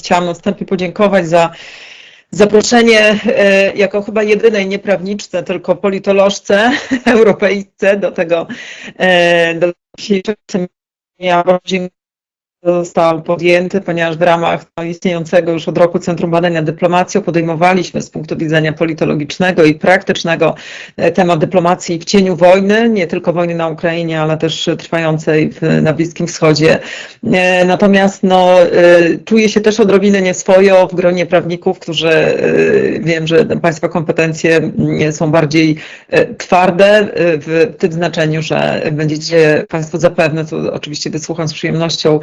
chciałam na wstępie podziękować za zaproszenie e, jako chyba jedynej nie prawniczce, tylko politolożce europejsce do tego e, do dzisiejszego seminarium. Został podjęty, ponieważ w ramach no, istniejącego już od roku Centrum Badania Dyplomacją podejmowaliśmy z punktu widzenia politologicznego i praktycznego e, temat dyplomacji w cieniu wojny, nie tylko wojny na Ukrainie, ale też trwającej w, na Bliskim Wschodzie. E, Natomiast no, e, czuję się też odrobinę nieswojo w gronie prawników, którzy wiem, że Państwa kompetencje mm, są bardziej twarde w tym znaczeniu, że będziecie Państwo zapewne, to oczywiście wysłucham z przyjemnością,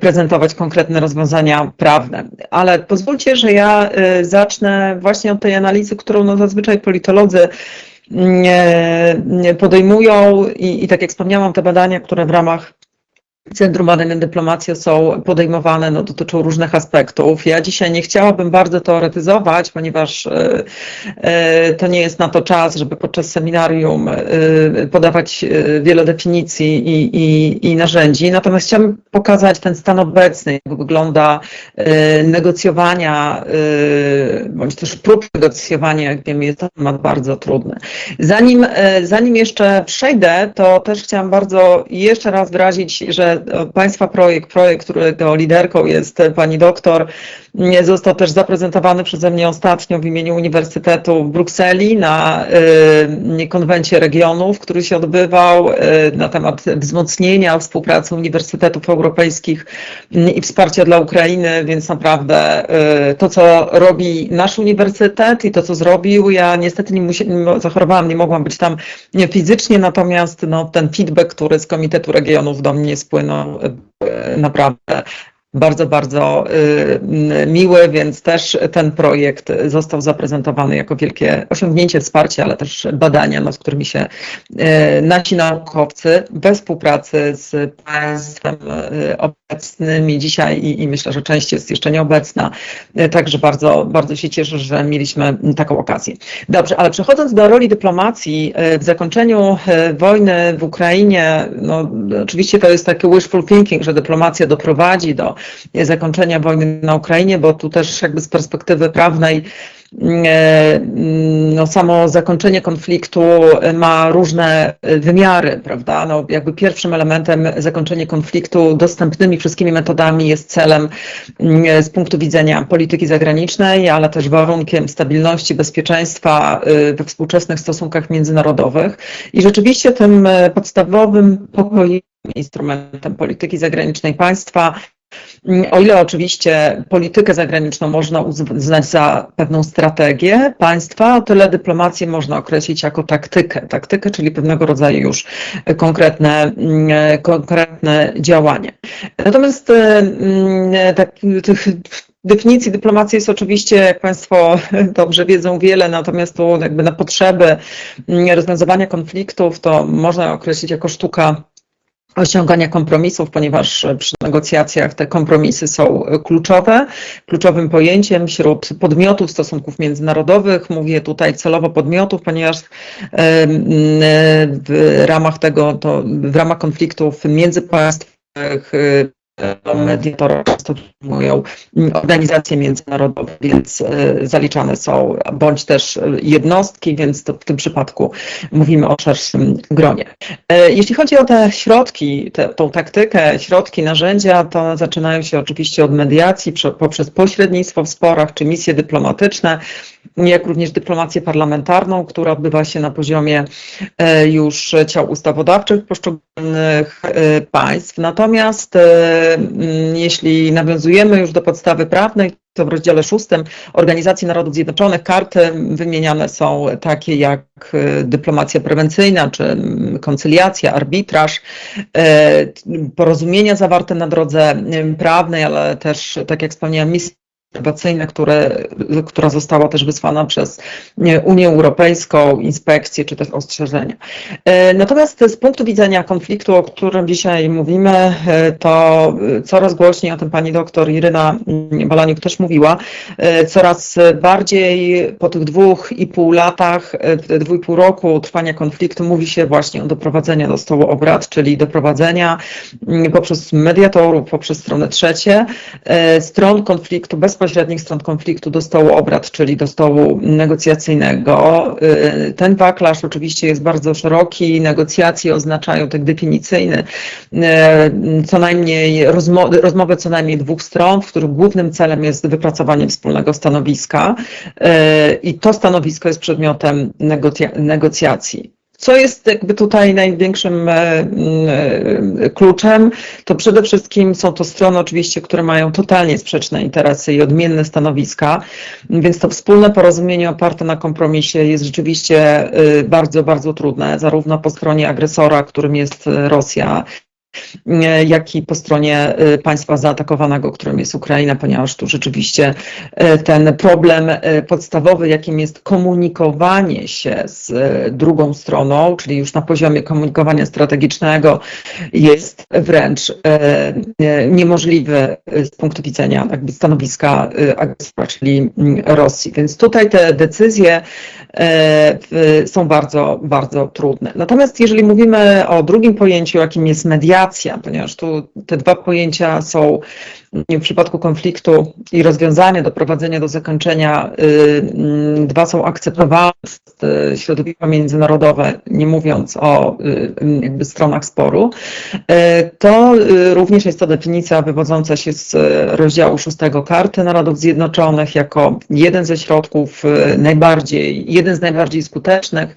prezentować konkretne rozwiązania prawne. Ale pozwólcie, że ja e, zacznę właśnie od tej analizy, którą no zazwyczaj politolodzy mm, e, podejmują i, i tak jak wspomniałam, te badania, które w ramach Centrum Badań Dyplomacji są podejmowane, no, dotyczą różnych aspektów. Ja dzisiaj nie chciałabym bardzo teoretyzować, ponieważ e, e, to nie jest na to czas, żeby podczas seminarium e, podawać wiele definicji i, i, i narzędzi. Natomiast chciałabym pokazać ten stan obecny, jak wygląda negocjowania, bądź też prób negocjowania, jak wiemy, jest to temat bardzo trudny. Zanim, zanim jeszcze przejdę, to też chciałam bardzo jeszcze raz wyrazić, że Państwa projekt, projekt, którego liderką jest pani doktor, został też zaprezentowany przeze mnie ostatnio w imieniu Uniwersytetu w Brukseli na y, konwencie regionów, który się odbywał y, na temat wzmocnienia współpracy uniwersytetów europejskich i wsparcia dla Ukrainy, więc naprawdę y, to, co robi nasz uniwersytet i to, co zrobił, ja niestety nie musi- zachorowałam, nie mogłam być tam fizycznie, natomiast no, ten feedback, który z Komitetu Regionów do mnie spłynął, naprawdę bardzo, bardzo y, miły, więc też ten projekt został zaprezentowany jako wielkie osiągnięcie, wsparcie, ale też badania, no, z którymi się y, nasi naukowcy we współpracy z państwem y, obecnymi dzisiaj i, i myślę, że część jest jeszcze nieobecna, także bardzo, bardzo się cieszę, że mieliśmy taką okazję. Dobrze, ale przechodząc do roli dyplomacji w zakończeniu wojny w Ukrainie, no oczywiście to jest taki wishful thinking, że dyplomacja doprowadzi do zakończenia wojny na Ukrainie, bo tu też jakby z perspektywy prawnej e, no, samo zakończenie konfliktu ma różne wymiary, prawda? No, jakby pierwszym elementem zakończenia konfliktu dostępnymi wszystkimi metodami jest celem mm, z punktu widzenia polityki zagranicznej, ale też warunkiem stabilności, bezpieczeństwa y, we współczesnych stosunkach międzynarodowych. I rzeczywiście tym podstawowym pokojem instrumentem polityki zagranicznej państwa o ile oczywiście politykę zagraniczną można uznać za pewną strategię państwa, o tyle dyplomację można określić jako taktykę. Taktykę, czyli pewnego rodzaju już konkretne, konkretne działanie. Natomiast mm, tak, tych definicji dyplomacji jest oczywiście, jak Państwo dobrze wiedzą, wiele, natomiast tu jakby na potrzeby rozwiązywania konfliktów to można określić jako sztuka osiągania kompromisów, ponieważ przy negocjacjach te kompromisy są kluczowe. Kluczowym pojęciem wśród podmiotów stosunków międzynarodowych, mówię tutaj celowo podmiotów, ponieważ w ramach tego, to w ramach konfliktów międzypaństwowych mediatora często mówią organizacje międzynarodowe, więc e, zaliczane są bądź też jednostki, więc to w tym przypadku mówimy o szerszym gronie. E, jeśli chodzi o te środki, te, tą taktykę, środki, narzędzia, to zaczynają się oczywiście od mediacji poprzez pośrednictwo w sporach czy misje dyplomatyczne, jak również dyplomację parlamentarną, która odbywa się na poziomie e, już ciał ustawodawczych poszczególnych państw. Natomiast Mm, jeśli nawiązujemy już do podstawy prawnej, to w rozdziale szóstym Organizacji Narodów Zjednoczonych karty wymieniane są takie jak dyplomacja prewencyjna, czy koncyliacja, arbitraż, porozumienia zawarte na drodze prawnej, ale też, tak jak wspomniałam, misje obserwacyjne, które, która została też wysłana przez Unię Europejską, inspekcje czy też ostrzeżenia. E, Natomiast z punktu widzenia konfliktu, o którym dzisiaj mówimy, e, to e, coraz głośniej o tym pani doktor Iryna Balaniuk też mówiła, coraz bardziej po tych dwóch i pół latach, dwóch i pół roku trwania konfliktu mówi się właśnie o doprowadzeniu do stołu obrad, czyli doprowadzenia mm, poprzez mediatorów, poprzez strony trzecie, stron konfliktu, bezpośrednich stron konfliktu do stołu obrad, czyli do stołu negocjacyjnego. E, Ten wachlarz oczywiście jest bardzo szeroki, negocjacje oznaczają tak definicyjny, co najmniej rozmowy, rozmowy co najmniej dwóch stron, w których głównym celem jest wypracowanie wspólnego stanowiska e, i to stanowisko jest przedmiotem negocja- negocjacji. Co jest jakby tutaj największym e, mm, e, kluczem, to przede wszystkim są to strony oczywiście, które mają totalnie sprzeczne interesy i odmienne stanowiska, więc to wspólne porozumienie oparte na kompromisie jest rzeczywiście e, bardzo, bardzo trudne, zarówno po stronie agresora, którym jest e, Rosja, jak i po stronie e, państwa zaatakowanego, którym jest Ukraina, ponieważ tu rzeczywiście e, ten problem e, podstawowy, jakim jest komunikowanie się z drugą stroną, czyli już na poziomie komunikowania strategicznego, jest wręcz niemożliwy z punktu widzenia jakby stanowiska agresora, czyli mm, Rosji. Więc tutaj te decyzje są bardzo, bardzo trudne. Natomiast jeżeli mówimy o drugim pojęciu, jakim jest mediacja, ponieważ tu te dwa pojęcia są w przypadku konfliktu i rozwiązania, doprowadzenia do zakończenia, y, dwa są akceptowane przez y, środowiska międzynarodowe, nie mówiąc o y, jakby stronach sporu, to również jest to definicja wywodząca się z rozdziału szóstego Karty Narodów Zjednoczonych jako jeden ze środków najbardziej, jeden z najbardziej skutecznych,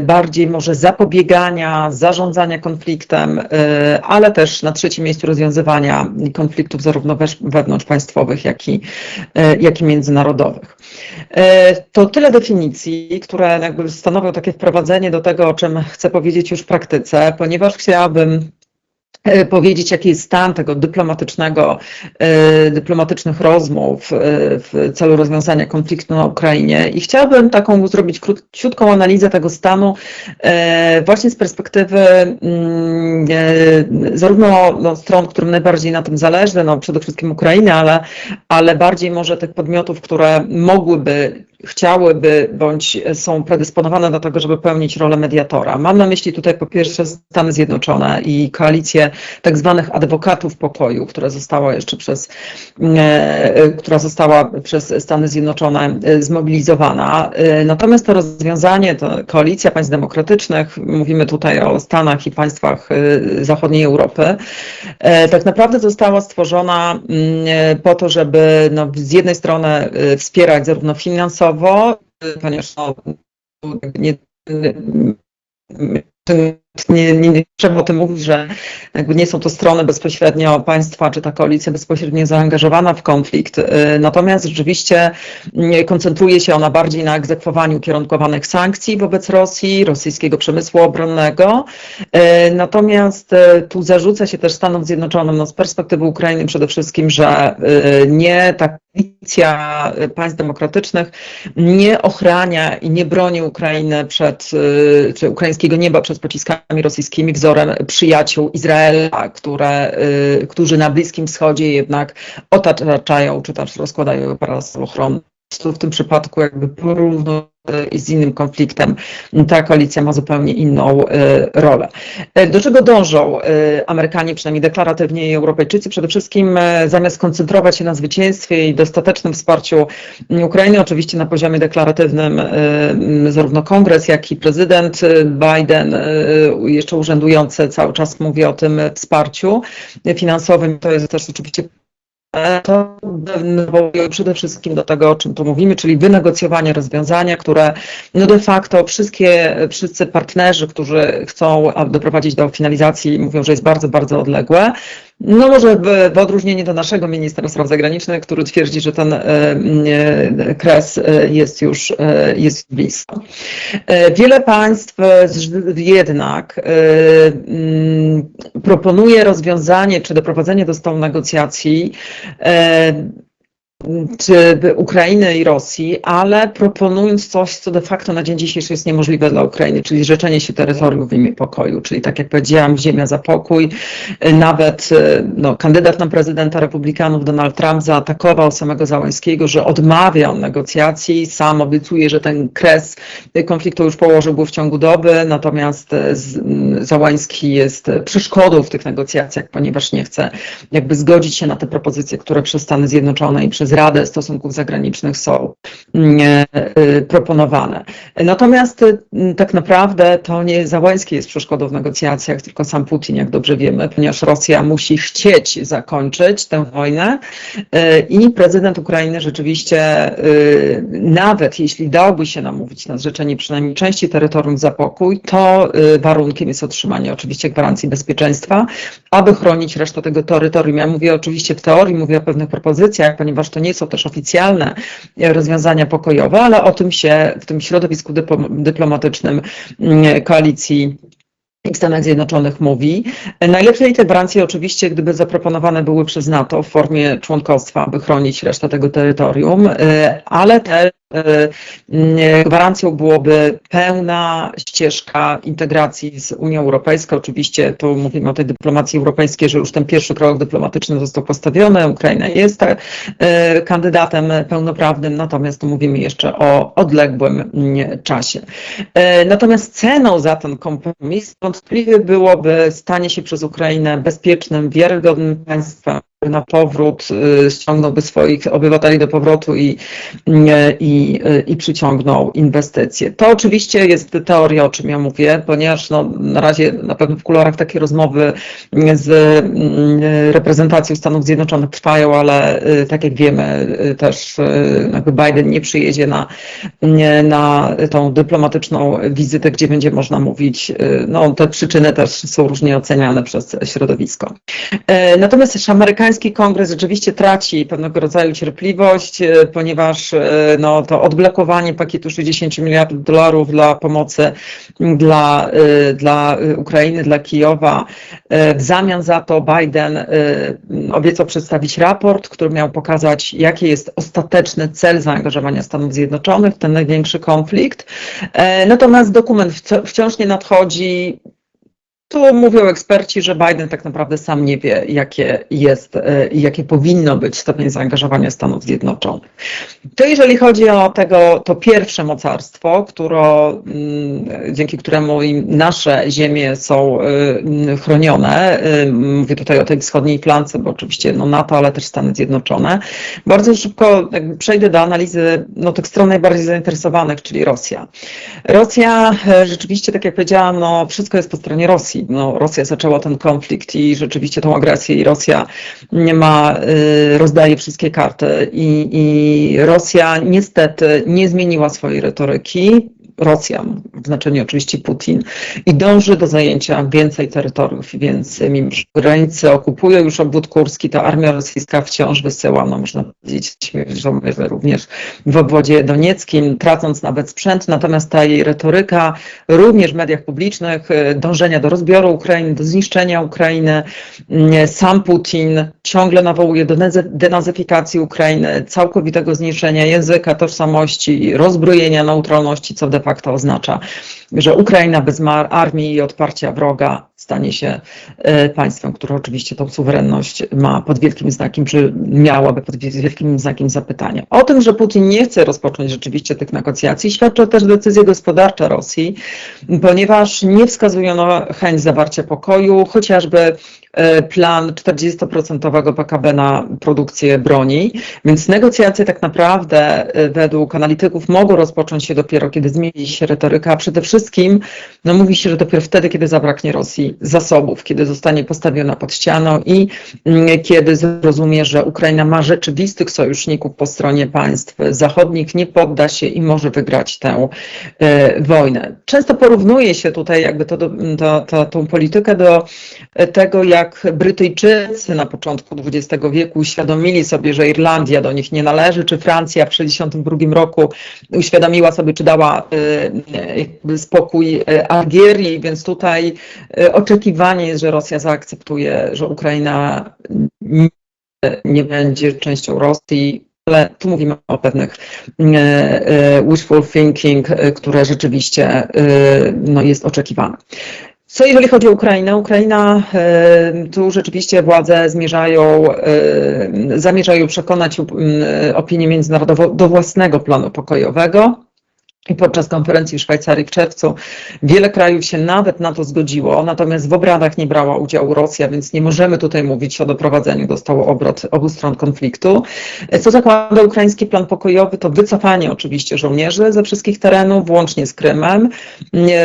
bardziej może zapobiegania, zarządzania konfliktem, ale też na trzecim miejscu rozwiązywania konfliktów zarówno wewnątrzpaństwowych, jak i, y, jak i międzynarodowych. Y, To tyle definicji, które jakby stanowią takie wprowadzenie do tego, o czym chcę powiedzieć już w praktyce, ponieważ chciałabym e, powiedzieć, jaki jest stan tego dyplomatycznego, e, dyplomatycznych rozmów e, w celu rozwiązania konfliktu na Ukrainie. I chciałabym taką zrobić króciutką analizę tego stanu e, właśnie z perspektywy mm, e, zarówno no, stron, którym najbardziej na tym zależy, no przede wszystkim Ukrainy, ale, ale bardziej może tych podmiotów, które mogłyby chciałyby bądź są predysponowane do tego, żeby pełnić rolę mediatora. Mam na myśli tutaj po pierwsze Stany Zjednoczone i koalicję tak zwanych adwokatów pokoju, która została jeszcze przez, e, która została przez Stany Zjednoczone e, zmobilizowana. E, Natomiast to rozwiązanie, to koalicja państw demokratycznych, mówimy tutaj o Stanach i państwach e, zachodniej Europy, e, tak naprawdę została stworzona mm, e, po to, żeby no, z jednej strony e, wspierać zarówno finansowo, e, ponieważ no, nie, nie, nie, nie trzeba o tym mówić, że nie są to strony bezpośrednio państwa, czy ta koalicja bezpośrednio zaangażowana w konflikt. E, Natomiast rzeczywiście mm, koncentruje się ona bardziej na egzekwowaniu kierunkowanych sankcji wobec Rosji, rosyjskiego przemysłu obronnego. E, Natomiast e, tu zarzuca się też Stanom Zjednoczonym, no z perspektywy Ukrainy przede wszystkim, że nie ta koalicja państw demokratycznych nie ochrania i nie broni Ukrainy przed, czy ukraińskiego nieba przed pociskami rosyjskimi wzorem przyjaciół Izraela, które, e, którzy na Bliskim Wschodzie jednak otaczają, czy też rozkładają parasol ochronny. W tym przypadku jakby porówno i z innym konfliktem, ta koalicja ma zupełnie inną e, rolę. E, Do czego dążą Amerykanie, przynajmniej deklaratywnie i Europejczycy? Przede wszystkim zamiast koncentrować się na zwycięstwie i dostatecznym wsparciu Ukrainy, oczywiście na poziomie deklaratywnym zarówno kongres, jak i prezydent Biden, jeszcze urzędujący, cały czas mówi o tym wsparciu finansowym. To jest też oczywiście to nawołuje przede wszystkim do tego, o czym tu mówimy, czyli wynegocjowanie rozwiązania, które no de facto wszystkie, wszyscy partnerzy, którzy chcą doprowadzić do finalizacji, mówią, że jest bardzo, bardzo odległe. No może w, w odróżnieniu do naszego ministra spraw zagranicznych, który twierdzi, że ten e, e, kres e, jest już jest blisko. Wiele państw jednak mm, proponuje rozwiązanie czy doprowadzenie do stołu negocjacji czy Ukrainy i Rosji, ale proponując coś, co de facto na dzień dzisiejszy jest niemożliwe dla Ukrainy, czyli zrzeczenie się terytorium w imię pokoju, czyli tak jak powiedziałam, ziemia za pokój. Nawet no, kandydat na prezydenta republikanów Donald Trump zaatakował samego Załańskiego, że odmawia on negocjacji, sam obiecuje, że ten kres konfliktu już położyłby w ciągu doby, natomiast Załański jest przeszkodą w tych negocjacjach, ponieważ nie chce jakby zgodzić się na te propozycje, które przez Stany Zjednoczone i przez Radę Stosunków Zagranicznych są y, proponowane. Natomiast y, tak naprawdę to nie Załański jest przeszkodą w negocjacjach, tylko sam Putin, jak dobrze wiemy, ponieważ Rosja musi chcieć zakończyć tę wojnę y, i prezydent Ukrainy rzeczywiście nawet jeśli dałby się namówić na zrzeczenie przynajmniej części terytorium za pokój, to warunkiem jest otrzymanie oczywiście gwarancji bezpieczeństwa, aby chronić resztę tego terytorium. Ja mówię oczywiście w teorii, mówię o pewnych propozycjach, ponieważ to nie są też oficjalne rozwiązania pokojowe, ale o tym się w tym środowisku dyplomatycznym mm, koalicji w Stanach Zjednoczonych mówi. Najlepsze te gwarancje oczywiście, gdyby zaproponowane były przez NATO w formie członkostwa, aby chronić resztę tego terytorium, y, ale te E, gwarancją byłoby pełna ścieżka integracji z Unią Europejską. Oczywiście tu mówimy o tej dyplomacji europejskiej, że już ten pierwszy krok dyplomatyczny został postawiony. Ukraina jest e, kandydatem pełnoprawnym, natomiast tu mówimy jeszcze o odległym czasie. E, natomiast ceną za ten kompromis wątpliwie byłoby stanie się przez Ukrainę bezpiecznym, wiarygodnym państwem, na powrót, y, ściągnąłby swoich obywateli do powrotu i, i, i przyciągnął inwestycje. To oczywiście jest teoria, o czym ja mówię, ponieważ no, na razie na pewno w kolorach takie rozmowy z mm, reprezentacją Stanów Zjednoczonych trwają, ale y, tak jak wiemy, y, też Biden nie przyjedzie na, na tą dyplomatyczną wizytę, gdzie będzie można mówić, no te przyczyny też są różnie oceniane przez środowisko. Natomiast Amerykanie amerykański kongres rzeczywiście traci pewnego rodzaju cierpliwość, e, ponieważ e, no, to odblokowanie pakietu 60 miliardów dolarów dla pomocy dla, e, dla Ukrainy, dla Kijowa, w zamian za to Biden obiecał przedstawić raport, który miał pokazać, jaki jest ostateczny cel zaangażowania Stanów Zjednoczonych w ten największy konflikt. Natomiast dokument wciąż nie nadchodzi. Tu mówią eksperci, że Biden tak naprawdę sam nie wie, jakie jest e, i jakie powinno być stopień zaangażowania Stanów Zjednoczonych. To jeżeli chodzi o tego, to pierwsze mocarstwo, które, mm, dzięki któremu nasze ziemie są e, chronione, e, mówię tutaj o tej wschodniej flance, bo oczywiście no NATO, ale też Stany Zjednoczone. Bardzo szybko przejdę do analizy no, tych stron najbardziej zainteresowanych, czyli Rosja. Rosja rzeczywiście, tak jak powiedziałam, no, wszystko jest po stronie Rosji. No, Rosja zaczęła ten konflikt i rzeczywiście tą agresję i Rosja nie ma, y, rozdaje wszystkie karty i, i Rosja niestety nie zmieniła swojej retoryki. Rosja, w znaczeniu oczywiście Putin, i dąży do zajęcia więcej terytoriów, więc mimo że granice okupują już obwód kurski, to armia rosyjska wciąż wysyła, no można powiedzieć, żołnierzy również w obwodzie donieckim, tracąc nawet sprzęt, natomiast ta jej retoryka, również w mediach publicznych, y, dążenia do rozbioru Ukrainy, do zniszczenia Ukrainy, sam Putin ciągle nawołuje do denazyfikacji Ukrainy, całkowitego zniszczenia języka, tożsamości, rozbrojenia neutralności, co facto oznacza, że Ukraina bez armii i odparcia wroga stanie się e, państwem, które oczywiście tą suwerenność ma pod wielkim znakiem, czy miałaby pod wielkim znakiem zapytania. O tym, że Putin nie chce rozpocząć rzeczywiście tych negocjacji, świadczą też decyzje gospodarcze Rosji, ponieważ nie wskazują na chęć zawarcia pokoju, chociażby E, plan 40% PKB na produkcję broni, więc negocjacje tak naprawdę e, według analityków mogą rozpocząć się dopiero, kiedy zmieni się retoryka, a przede wszystkim no, mówi się, że dopiero wtedy, kiedy zabraknie Rosji zasobów, kiedy zostanie postawiona pod ścianą i mm, kiedy zrozumie, że Ukraina ma rzeczywistych sojuszników po stronie państw zachodnich, nie podda się i może wygrać tę e, wojnę. Często porównuje się tutaj jakby to, to, to, tą politykę do tego, jak jak Brytyjczycy na początku XX wieku uświadomili sobie, że Irlandia do nich nie należy, czy Francja w 1962 roku uświadomiła sobie, czy dała y, spokój y, Algierii, więc tutaj y, oczekiwanie jest, że Rosja zaakceptuje, że Ukraina nie będzie częścią Rosji, ale tu mówimy o pewnych e, e, wishful thinking, e, które rzeczywiście e, no, jest oczekiwane. Co jeżeli chodzi o Ukrainę? Ukraina, e, tu rzeczywiście władze zmierzają, e, zamierzają przekonać opinię międzynarodową do własnego planu pokojowego. I podczas konferencji w Szwajcarii w czerwcu wiele krajów się nawet na to zgodziło, natomiast w obradach nie brała udziału Rosja, więc nie możemy tutaj mówić o doprowadzeniu do stołu obrad obu stron konfliktu. Co zakłada ukraiński plan pokojowy, to wycofanie oczywiście żołnierzy ze wszystkich terenów, włącznie z Krymem.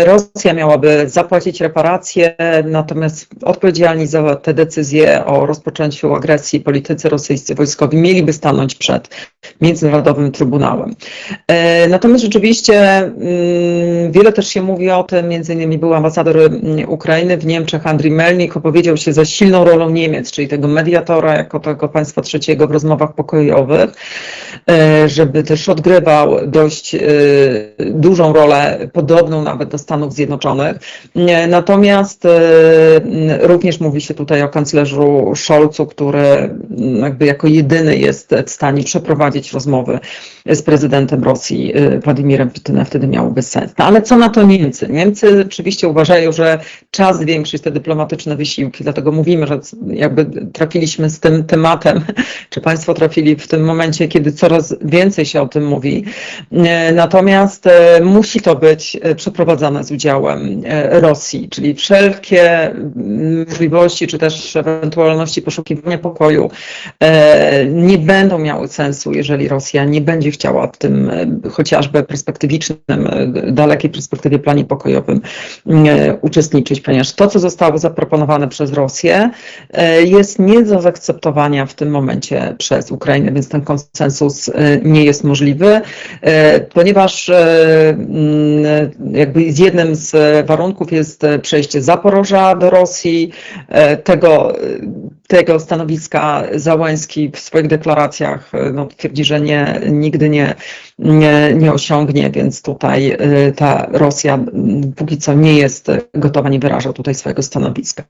Rosja miałaby zapłacić reparacje, natomiast odpowiedzialni za te decyzje o rozpoczęciu agresji politycy rosyjscy wojskowi mieliby stanąć przed Międzynarodowym Trybunałem. E, Natomiast rzeczywiście mm, wiele też się mówi o tym, między innymi był ambasador mm, Ukrainy w Niemczech, Andrii Melnik, opowiedział się za silną rolą Niemiec, czyli tego mediatora jako tego państwa trzeciego w rozmowach pokojowych, e, żeby też odgrywał dość e, dużą rolę, podobną nawet do Stanów Zjednoczonych. Natomiast e, również mówi się tutaj o kanclerzu Scholzu, który mm, jakby jako jedyny jest w stanie przeprowadzić rozmowy z prezydentem Rosji Władimirem Wtedy miałoby sens. No, ale co na to Niemcy? Niemcy oczywiście uważają, że czas zwiększyć te dyplomatyczne wysiłki, dlatego mówimy, że jakby trafiliśmy z tym tematem, czy państwo trafili w tym momencie, kiedy coraz więcej się o tym mówi. E, Natomiast e, musi to być e, przeprowadzane z udziałem Rosji, czyli wszelkie mm, możliwości, czy też ewentualności poszukiwania pokoju nie będą miały sensu, jeżeli Rosja nie będzie chciała w tym chociażby perspektywicznym, e, dalekiej perspektywie planie pokojowym e, uczestniczyć, ponieważ to, co zostało zaproponowane przez Rosję, e, jest nie do zaakceptowania w tym momencie przez Ukrainę, więc ten konsensus nie jest możliwy, ponieważ mm, jakby jednym z warunków jest przejście Zaporoża do Rosji, tego tego stanowiska Załęski w swoich deklaracjach no, twierdzi, że nie, nigdy nie, nie, nie osiągnie, więc tutaj y, ta Rosja póki co nie jest gotowa, nie wyraża tutaj swojego stanowiska.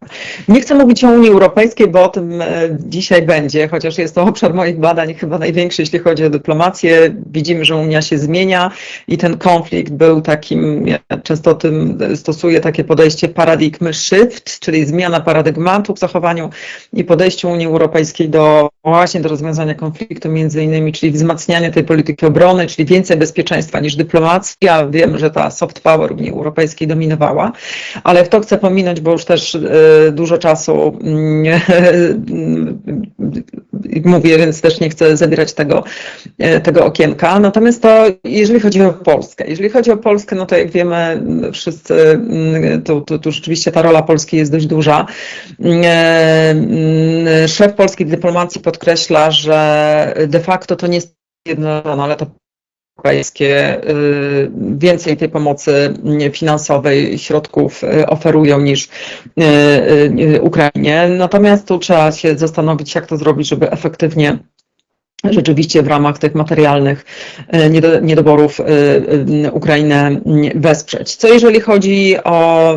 Nie chcę mówić o Unii Europejskiej, bo o tym e, dzisiaj będzie, chociaż jest to obszar moich badań chyba największy, jeśli chodzi o dyplomację. Widzimy, że Unia się zmienia i ten konflikt był takim, ja często tym stosuję takie podejście paradigmy shift, czyli zmiana paradygmatu w zachowaniu i podejściu Unii Europejskiej do właśnie do rozwiązania konfliktu między innymi, czyli wzmacniania tej polityki obrony, czyli więcej bezpieczeństwa niż dyplomacji. Ja wiem, że ta soft power Unii Europejskiej dominowała, ale w to chcę pominąć, bo już też e, dużo czasu mm, mówię, więc też nie chcę zabierać tego, tego okienka. Natomiast to, jeżeli chodzi o Polskę, jeżeli chodzi o Polskę, no to jak wiemy wszyscy, mm, to, to, to rzeczywiście ta rola Polski jest dość duża. Szef polskiej dyplomacji podkreśla, że de facto to nie jest jedno, ale to europejskie y, więcej tej pomocy finansowej, środków y, oferują niż y, Ukrainie. Natomiast tu trzeba się zastanowić, jak to zrobić, żeby efektywnie rzeczywiście w ramach tych materialnych niedo, niedoborów Ukrainę wesprzeć. Co jeżeli chodzi o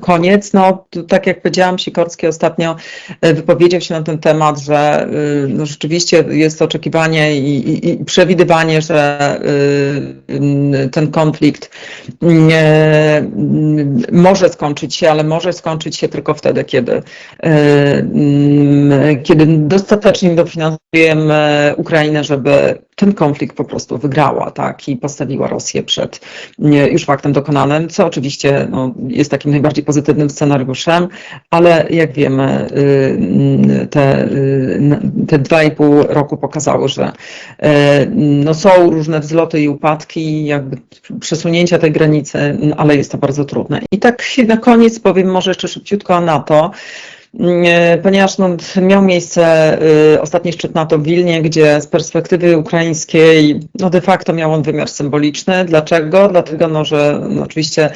koniec, no tak jak powiedziałam, Sikorski ostatnio wypowiedział się na ten temat, że no, rzeczywiście jest oczekiwanie i, i, i przewidywanie, że ten konflikt może skończyć się, ale może skończyć się tylko wtedy, kiedy, kiedy dostatecznie dofinansujemy Ukrainę, żeby ten konflikt po prostu wygrała, tak, i postawiła Rosję przed już faktem dokonanym, co oczywiście no, jest takim najbardziej pozytywnym scenariuszem, ale jak wiemy, y, te, te dwa i pół roku pokazały, że y, no, są różne wzloty i upadki, jakby przesunięcia tej granicy, ale jest to bardzo trudne. I tak na koniec powiem może jeszcze szybciutko o NATO. Ponieważ no, miał miejsce y, ostatni szczyt NATO w Wilnie, gdzie z perspektywy ukraińskiej no, de facto miał on wymiar symboliczny. Dlaczego? Dlatego, no, że no, oczywiście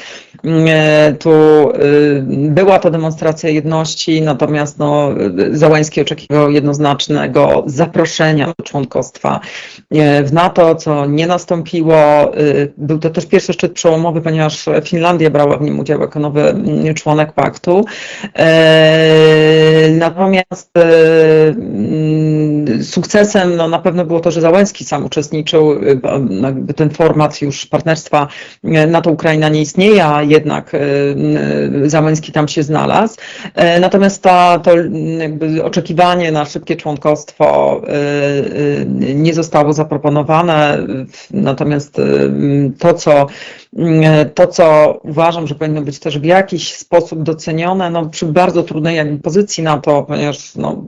y, tu y, była to demonstracja jedności, natomiast no, Załański oczekiwał jednoznacznego zaproszenia do członkostwa y, w NATO, co nie nastąpiło. Y, Był to też pierwszy szczyt przełomowy, ponieważ Finlandia brała w nim udział jako nowy mm, członek paktu. E, Natomiast e, mm, sukcesem no, na pewno było to, że Załęski sam uczestniczył, bo, no, ten format już partnerstwa NATO-Ukraina nie istnieje, a jednak Załęski tam się znalazł. Natomiast ta, to m, jakby oczekiwanie na szybkie członkostwo nie zostało zaproponowane. Natomiast to, co Mm, to, co uważam, że powinno być też w jakiś sposób docenione, no, przy bardzo trudnej pozycji NATO, ponieważ no,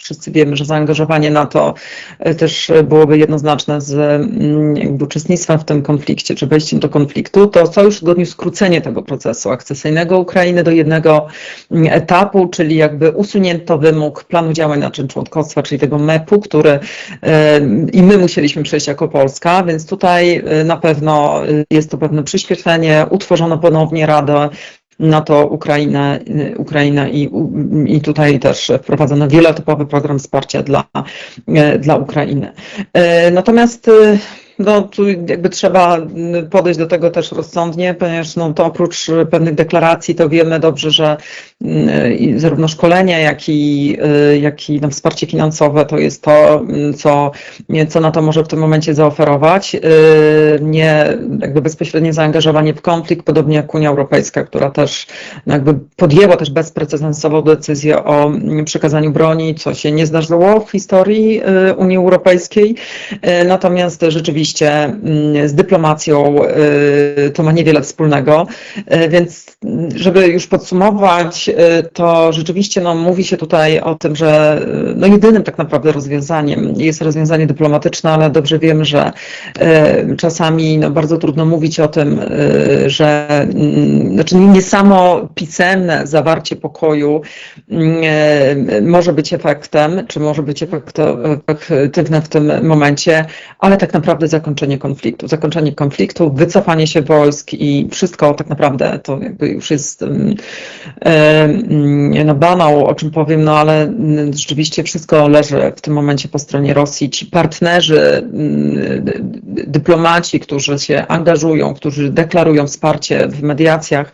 wszyscy wiemy, że zaangażowanie NATO e, też byłoby jednoznaczne z mm, jakby uczestnictwem w tym konflikcie, czy wejściem do konfliktu, to sojusz udowodnił skrócenie tego procesu akcesyjnego Ukrainy do jednego mm, etapu, czyli jakby usunięto wymóg planu działań na czyn członkostwa, czyli tego MEP-u, który e, i my musieliśmy przejść jako Polska, więc tutaj e, na pewno jest to pewne przyspieszenie, utworzono ponownie Radę NATO, Ukrainę, y, Ukrainę i, i tutaj też wprowadzono wielotypowy program wsparcia dla, e, dla Ukrainy. E, Natomiast no, tu jakby trzeba podejść do tego też rozsądnie, ponieważ no, to oprócz pewnych deklaracji, to wiemy dobrze, że mm, zarówno szkolenie, jak i, y, jak i no, wsparcie finansowe to jest to, mm, co, co na to może w tym momencie zaoferować. Y, Nie jakby bezpośrednie zaangażowanie w konflikt, podobnie jak Unia Europejska, która też no, jakby podjęła też bezprecedensową decyzję o mm, przekazaniu broni, co się nie zdarzyło w historii y, Unii Europejskiej. Y, Natomiast rzeczywiście mm, z dyplomacją y, to ma niewiele wspólnego, Y, więc mm, żeby już podsumować, y, to rzeczywiście no, mówi się tutaj o tym, że no, jedynym tak naprawdę rozwiązaniem jest rozwiązanie dyplomatyczne, ale dobrze wiem, że czasami no, bardzo trudno mówić o tym, że mm, znaczy nie samo pisemne zawarcie pokoju może być efektem, czy może być efektywne w tym momencie, ale tak naprawdę zakończenie konfliktu. Zakończenie konfliktu, wycofanie się wojsk i wszystko tak naprawdę to jakby już jest no banał, o czym powiem, no ale mm, rzeczywiście wszystko leży w tym momencie po stronie Rosji. Ci partnerzy, mm, dy- dyplomaci, którzy się angażują, którzy deklarują wsparcie w mediacjach,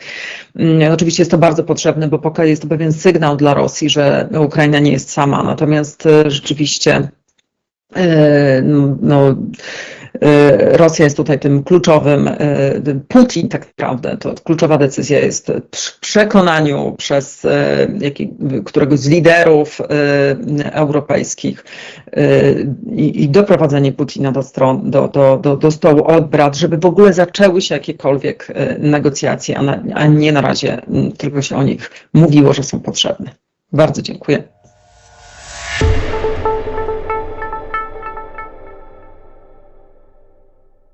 mm, oczywiście jest to bardzo potrzebne, bo poka- jest to pewien sygnał dla Rosji, że Ukraina nie jest sama. Natomiast e, rzeczywiście e, no, no, Rosja jest tutaj tym kluczowym, e, Putin tak naprawdę, to kluczowa decyzja jest w przekonaniu przez e, któregoś z liderów e, europejskich e, i, doprowadzenie Putina do, stron, do, do, do, do stołu obrad, żeby w ogóle zaczęły się jakiekolwiek e, negocjacje, a, a nie na razie tylko się o nich mówiło, że są potrzebne. Bardzo dziękuję.